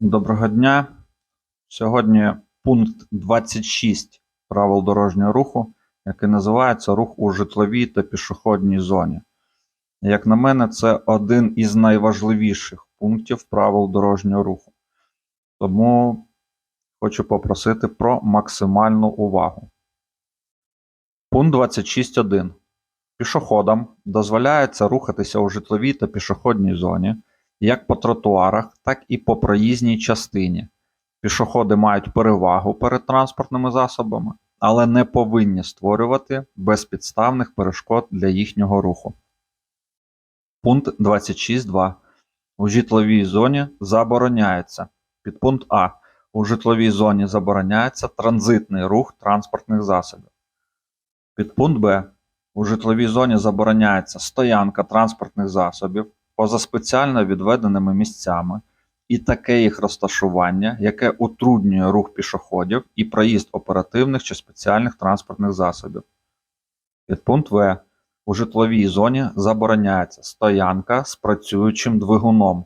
Доброго дня. Сьогодні пункт 26 правил дорожнього руху, який називається рух у житловій та пішохідній зоні. Як на мене, це один із найважливіших пунктів правил дорожнього руху. Тому хочу попросити про максимальну увагу. Пункт 26.1. Пішоходам дозволяється рухатися у житловій та пішохідній зоні як по тротуарах, так і по проїзній частині. Пішоходи мають перевагу перед транспортними засобами, але не повинні створювати безпідставних перешкод для їхнього руху. Пункт 26.2. У житловій зоні забороняється. Підпункт А. У житловій зоні забороняється транзитний рух транспортних засобів. Підпункт Б. У житловій зоні забороняється стоянка транспортних засобів поза спеціально відведеними місцями і таке їх розташування, яке утруднює рух пішоходів і проїзд оперативних чи спеціальних транспортних засобів. Підпункт В. У житловій зоні забороняється стоянка з працюючим двигуном.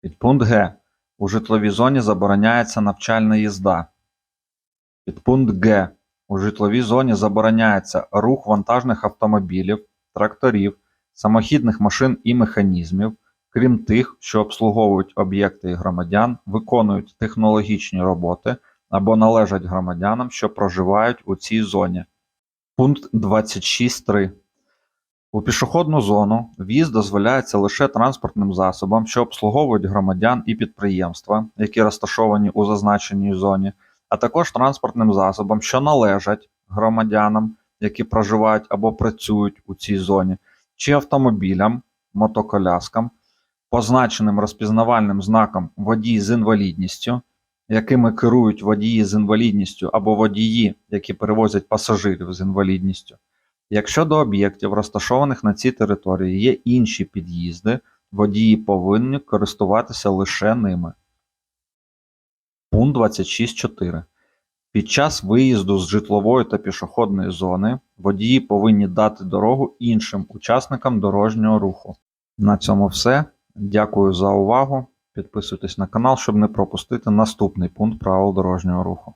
Підпункт Г. У житловій зоні забороняється навчальна їзда. Підпункт Г. У житловій зоні забороняється рух вантажних автомобілів, тракторів, самохідних машин і механізмів, крім тих, що обслуговують об'єкти і громадян, виконують технологічні роботи або належать громадянам, що проживають у цій зоні. Пункт 26.3. У пішохідну зону в'їзд дозволяється лише транспортним засобам, що обслуговують громадян і підприємства, які розташовані у зазначеній зоні, а також транспортним засобам, що належать громадянам, які проживають або працюють у цій зоні, чи автомобілям, мотоколяскам, позначеним розпізнавальним знаком водій з інвалідністю, якими керують водії з інвалідністю або водії, які перевозять пасажирів з інвалідністю. Якщо до об'єктів, розташованих на цій території, є інші під'їзди, водії повинні користуватися лише ними. Пункт 26.4. Під час виїзду з житлової та пішохідної зони водії повинні дати дорогу іншим учасникам дорожнього руху. На цьому все. Дякую за увагу. Підписуйтесь на канал, щоб не пропустити наступний пункт правил дорожнього руху.